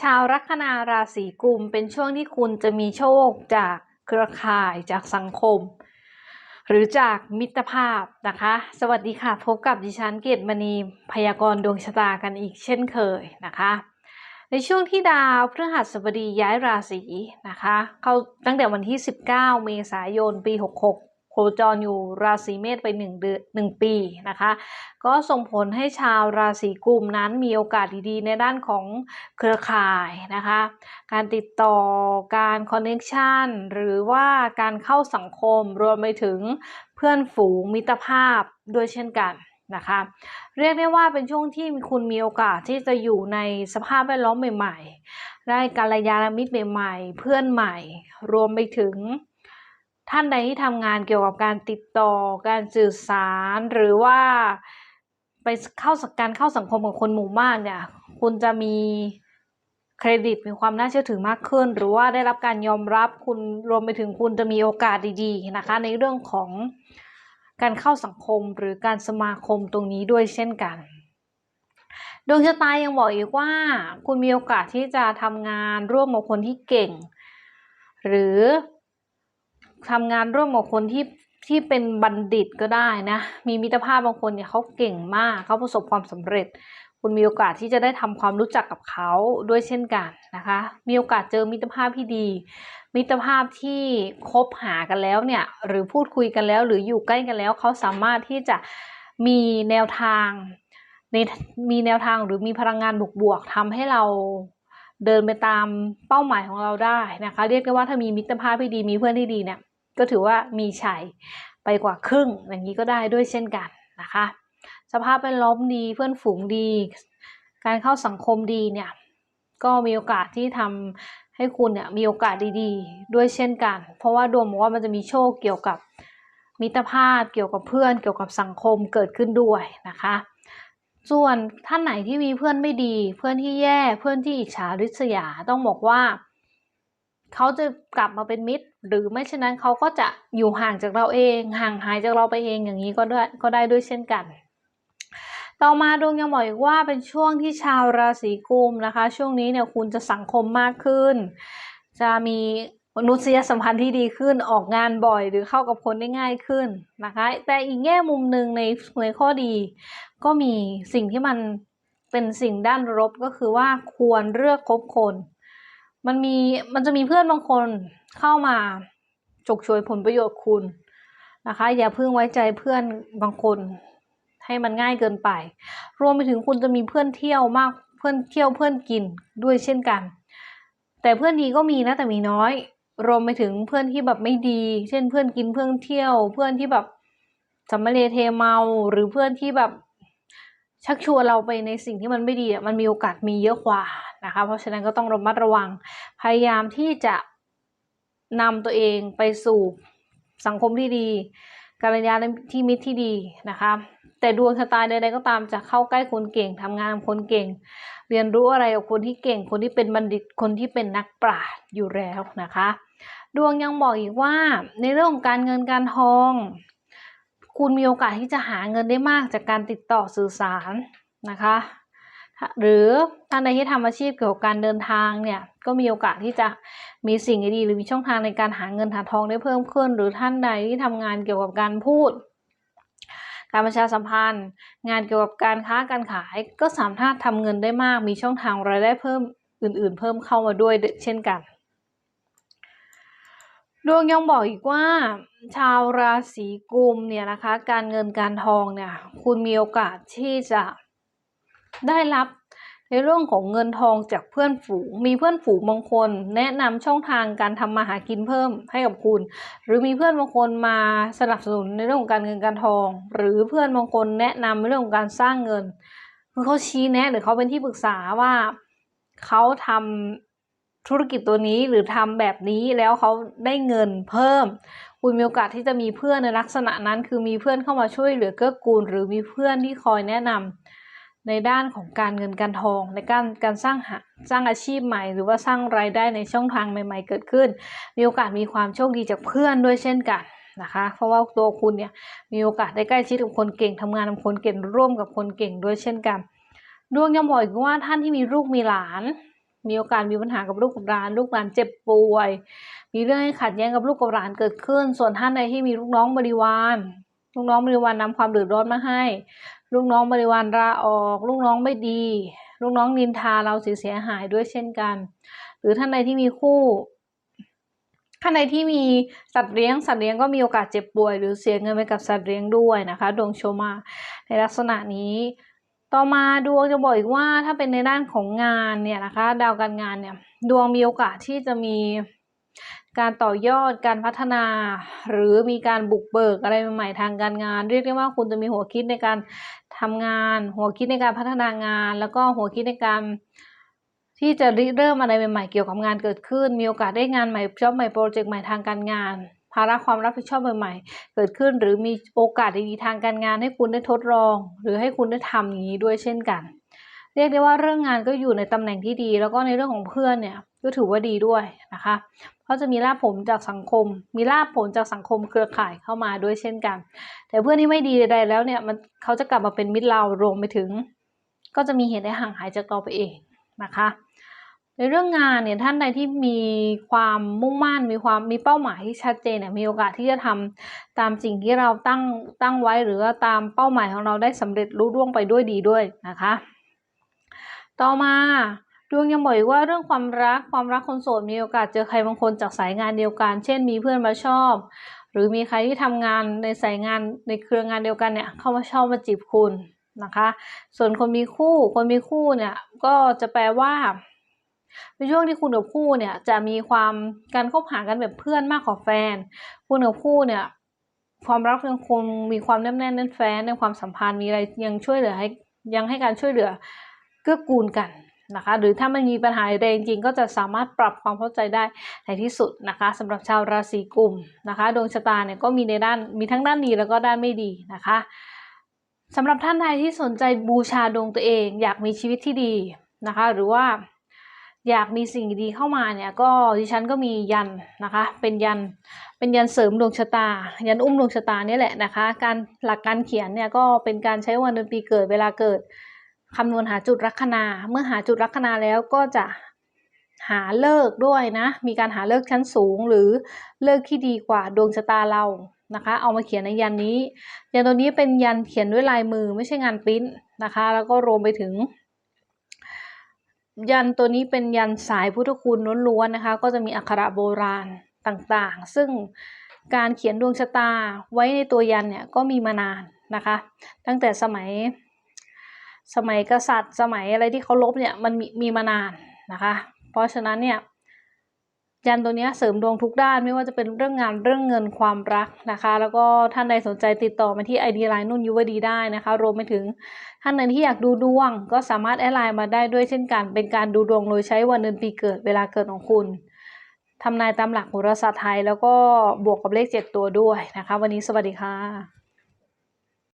ชาวลัคนาราศีกุมเป็นช่วงที่คุณจะมีโชคจากเครือข่ายจากสังคม หรือจากมิตรภาพนะคะ สวัสดีค่ะ พบกับดิฉันเกตมณีพยากรณ์ดวงชะตากันอีกเช่นเคยนะคะ ในช่วงที่ดาวพฤหัสบดีย้ายราศีนะคะ เข้าตั้งแต่วันที่ 19 เมษายนปี 66 โคจรอยู่ราศีเมษไป1เดือน1ปีนะคะ ก็ส่งผลให้ชาวราศีกุมนั้นมีโอกาสดีๆ ในด้านของเครือข่ายนะคะ การติดต่อการคอนเน c ชันหรือว่าการเข้าสังคมรวมไปถึงเพื่อนฝูงมิตรภาพด้วยเช่นกันนะคะเรียกได้ว่าเป็นช่วงที่คุณมีโอกาสที่จะอยู่ในสภาพแวดล้อมใหม่ ๆ ได้กัลยาณมิตรใหม่ ๆ เพื่อนใหม่ รวมไปถึง ท่านใดที่ทำงานเกี่ยวกับการติดต่อการสื่อสารหรือว่าไปเข้าสังการเข้าสังคมกับคนหมู่มากเนี่ย คุณจะมีเครดิตมีความน่าเชื่อถือมากขึ้น หรือว่าได้รับการยอมรับคุณรวมไปถึงคุณจะมีโอกาสดีๆนะคะ ในเรื่องของการเข้าสังคมหรือการสมาคมตรงนี้ด้วยเช่นกันดวงชะตายังบอกอีกว่า คุณมีโอกาสที่จะทำงานร่วมกับคนที่เก่ง หรือ ทำงานร่วมกับคนที่ที่เป็นบัณฑิตก็ได้นะ มีมิตรภาพบางคนเนี่ยเขาเก่งมากเขาประสบความสำเร็จ คุณมีโอกาสที่จะได้ทำความรู้จักกับเขาด้วยเช่นกันนะคะ มีโอกาสเจอมิตรภาพที่ดี มิตรภาพที่คบหากันแล้วเนี่ย หรือพูดคุยกันแล้ว หรืออยู่ใกล้กันแล้วเขาสามารถที่จะมีแนวทางในมีแนวทางหรือมีพลังงานบวกๆทำให้เราเดินไปตามเป้าหมายของเราได้นะคะ เรียกได้ว่าถ้ามีมิตรภาพที่ดีมีเพื่อนที่ดีเนี่ย ก็ถือว่ามีชัยไปกว่าครึ่งอย่างนี้ก็ได้ด้วยเช่นกันนะคะ สภาพแวดล้อมดีเพื่อนฝูงดี การเข้าสังคมดีเนี่ยก็มีโอกาสที่ทำให้คุณเนี่ยมีโอกาสดีๆ ด้วยเช่นกัน เพราะว่าดวงบอกว่ามันจะมีโชคเกี่ยวกับมิตรภาพ เกี่ยวกับเพื่อน เกี่ยวกับสังคมเกิดขึ้นด้วยนะคะ ส่วนท่านไหนที่มีเพื่อนไม่ดี เพื่อนที่แย่เพื่อนที่อิจฉาริษยาต้องบอกว่า เขาจะกลับมาเป็นมิตร หรือไม่เช่นนั้นเขาก็จะอยู่ห่างจากเราเอง ห่างหายจากเราไปเองอย่างนี้ก็ได้ก็ได้ด้วยเช่นกัน ต่อมาดวงยังบอกอีกว่าเป็นช่วงที่ชาวราศีกุมนะคะ ช่วงนี้เนี่ยคุณจะสังคมมากขึ้น จะมีมนุษยสัมพันธ์ที่ดีขึ้นออกงานบ่อยหรือเข้ากับคนได้ง่ายขึ้นนะคะ แต่อีกแง่มุมหนึ่งในในข้อดี ก็มีสิ่งที่มันเป็นสิ่งด้านลบก็คือว่าควรเลือกคบคน มันมีมันจะมีเพื่อนบางคนเข้ามาฉกฉวยผลประโยชน์คุณนะคะ อย่าเพิ่งไว้ใจเพื่อนบางคน ให้มันง่ายเกินไป รวมไปถึงคุณจะมีเพื่อนเที่ยวมากเพื่อนเที่ยวเพื่อนกินด้วยเช่นกัน แต่เพื่อนดีก็มีนะแต่มีน้อย รวมไปถึงเพื่อนที่แบบไม่ดี เช่นเพื่อนกินเพื่อนเที่ยว เพื่อนที่แบบสัมมาเลเทเมาหรือเพื่อนที่แบบชักชวนเราไปในสิ่งที่มันไม่ดีอะมันมีโอกาสมีเยอะกว่า นะคะ เพราะฉะนั้นก็ต้องระมัดระวัง พยายามที่จะนำตัวเองไปสู่สังคมที่ดีการยาที่มิตรที่ดีนะคะ แต่ดวงชะตาใดๆก็ตามจะเข้าใกล้คนเก่งทำงานคนเก่ง เรียนรู้อะไรกับคนที่เก่ง คนที่เป็นบัณฑิตคนที่เป็นนักปราชญ์อยู่แล้วนะคะ ดวงยังบอกอีกว่า ในเรื่องของการเงินการทอง คุณมีโอกาสที่จะหาเงินได้มากจากการติดต่อสื่อสารนะคะ หรือท่านใดที่ทำอาชีพเกี่ยวกับการเดินทางเนี่ยก็มีโอกาสที่จะมีสิ่งดีหรือมีช่องทางในการหาเงินหาทองได้เพิ่มขึ้น หรือท่านใดที่ทำงานเกี่ยวกับการพูด การประชาสัมพันธ์ งานเกี่ยวกับการค้าการขาย ก็สามารถทำเงินได้มาก มีช่องทางรายได้เพิ่มอื่น ๆ เพิ่มเข้ามาด้วยเช่นกันดวงยังบอกอีกว่า ชาวราศีกุมเนี่ยนะคะ การเงินการทองเนี่ย คุณมีโอกาสที่จะ ได้รับในเรื่องของเงินทองจากเพื่อนฝูง มีเพื่อนฝูงบางคน แนะนำช่องทางการทำมาหากินเพิ่มให้กับคุณ หรือมีเพื่อนบางคนมาสนับสนุนในเรื่องของการเงินการทอง หรือเพื่อนบางคนแนะนำในเรื่องของการสร้างเงินคือเขาชี้แนะ หรือเขาเป็นที่ปรึกษาว่าเขาทำธุรกิจตัวนี้หรือทำแบบนี้แล้วเขาได้เงินเพิ่ม คุณมีโอกาสที่จะมีเพื่อนในลักษณะนั้น คือมีเพื่อนเข้ามาช่วยเหลือเกื้อกูล หรือมีเพื่อนที่คอยแนะนำ ในด้านของการเงินการทอง ในการการสร้างหาสร้างอาชีพใหม่ หรือว่าสร้างรายได้ในช่องทางใหม่ ๆ เกิดขึ้น มีโอกาสมีความโชคดีจากเพื่อนด้วยเช่นกันนะคะ เพราะว่าตัวคุณเนี่ยมีโอกาสได้ใกล้ชิดกับคนเก่งทำงานกับคนเก่งร่วมกับคนเก่งด้วยเช่นกัน ดวงยังบอกอีกว่าท่านที่มีลูกมีหลาน มีโอกาสมีปัญหากับลูกกับหลาน ลูกหลานเจ็บป่วย มีเรื่องให้ขัดแย้งกับลูกกับหลานเกิดขึ้น ส่วนท่านใดที่มีลูกน้องบริวารลูกน้องบริวารนำความเดือดร้อนมาให้ ลูกน้องบริวารลาออก ลูกน้องไม่ดี ลูกน้องนินทาเราเสียหายด้วยเช่นกัน หรือท่านใดที่มีคู่ท่านใดที่มีสัตว์เลี้ยงสัตว์เลี้ยงก็มีโอกาสเจ็บป่วย หรือเสียเงินไปกับสัตว์เลี้ยงด้วยนะคะดวงโชมาในลักษณะนี้ต่อมาดวงจะบอกอีกว่าถ้าเป็นในด้านของงานเนี่ยนะคะดาวการงานเนี่ยดวงมีโอกาสที่จะมี การต่อยอดการพัฒนา หรือมีการบุกเบิกอะไรใหม่ๆทางการงาน เรียกได้ว่าคุณจะมีหัวคิดในการทำงาน หัวคิดในการพัฒนางาน แล้วก็หัวคิดในการที่จะริเริ่มอะไรใหม่ๆเกี่ยวกับงานเกิดขึ้น มีโอกาสได้งานใหม่จอบใหม่โปรเจกต์ใหม่ทางการงาน ภาระความรับผิดชอบใหม่ๆ เกิดขึ้น หรือมีโอกาสดีๆทางการงานให้คุณได้ทดลอง หรือให้คุณได้ทำอย่างนี้ด้วยเช่นกัน เรียกได้ว่าเรื่องงานก็อยู่ในตำแหน่งที่ดี แล้วก็ในเรื่องของเพื่อนเนี่ยก็ถือว่าดีด้วยนะคะเพราจะมีลาภผลจากสังคม มีลาภผลจากสังคมเครือข่ายเข้ามาด้วยเช่นกัน แต่เพื่อนที่ไม่ดีใดๆแล้วเนี่ยมันเขาจะกลับมาเป็นมิตรเรารวมไปถึง ก็จะมีเหตุให้ห่างหายจากเราไปเองนะคะ ในเรื่องงานเนี่ยท่านใดที่มีความมุ่งมั่นมีความมีเป้าหมายที่ชัดเจนเนี่ยมีโอกาสที่จะทำตามสิ่งที่เราตั้งตั้งไว้หรือว่าตามเป้าหมายของเราได้สำเร็จรุ่ร่วงไปด้วยดีด้วยนะคะ ต่อมาดวงยังบอกอีกว่าเรื่องความรักความรักคนโสดมีโอกาสเจอใครบางคนจากสายงานเดียวกัน เช่นมีเพื่อนมาชอบ หรือมีใครที่ทำงานในสายงานในเครืองานเดียวกันเนี่ยเข้ามาชอบมาจีบคุณนะคะ ส่วนคนมีคู่คนมีคู่เนี่ยก็จะแปลว่าในช่วงที่คุณกับคู่เนี่ยจะมีความการคบหากันแบบเพื่อนมากกว่าแฟน คุณกับคู่เนี่ยความรักยังคงมีความแน่นแน่นแน่นแฟ้นในความสัมพันธ์มีอะไรยังช่วยเหลือให้ยังให้การช่วยเหลือ เกื้อกูลกันนะคะ หรือถ้ามันมีปัญหาใดจริงๆ ก็จะสามารถปรับความเข้าใจได้ในที่สุดนะคะสำหรับชาวราศีกุมนะคะดวงชะตาเนี่ยก็มีในด้านมีทั้งด้านดีแล้วก็ด้านไม่ดีนะคะสำหรับท่านใดที่สนใจบูชาดวงตัวเอง อยากมีชีวิตที่ดีนะคะ หรือว่าอยากมีสิ่งดีเข้ามาเนี่ยก็ดิฉันก็มียันนะคะ เป็นยันเป็นยันเสริมดวงชะตา ยันอุ้มดวงชะตาเนี่ยแหละนะคะ การหลักการเขียนเนี่ยก็เป็นการใช้วันเดือนปีเกิดเวลาเกิด คำนวณหาจุดลัคนา เมื่อหาจุดลัคนาแล้วก็จะหาเลิกด้วยนะ มีการหาเลิกชั้นสูงหรือเลิกที่ดีกว่าดวงชะตาเรานะคะ เอามาเขียนในยันนี้ ยันตัวนี้เป็นยันเขียนด้วยลายมือไม่ใช่งานปริ้นนะคะ แล้วก็รวมไปถึง ยันตัวนี้เป็นยันสายพุทธคุณล้วนๆนะคะ ก็จะมีอักขระโบราณต่างๆ ซึ่งการเขียนดวงชะตาไว้ในตัวยันเนี่ยก็มีมานานนะคะ ตั้งแต่สมัย สมัยกษัตริย์ สมัยอะไรที่เขาลบเนี่ยมันมีมีมานานนะคะ เพราะฉะนั้นเนี่ยยันตัวนี้เสริมดวงทุกด้านไม่ว่าจะเป็นเรื่องงานเรื่องเงินความรักนะคะ แล้วก็ท่านใดสนใจติดต่อมาที่ ID Line นุ่นยุวดีได้นะคะ รวมไปถึงท่านใดที่อยากดูดวง ก็สามารถแอดไลน์มาได้ด้วยเช่นกัน เป็นการดูดวงโดยใช้วันเดือนปีเกิดเวลาเกิดของคุณทำนายตามหลักโหราศาสตร์ไทย แล้วก็บวกกับเลขเจ็ดตัวด้วยนะคะ วันนี้สวัสดีค่ะ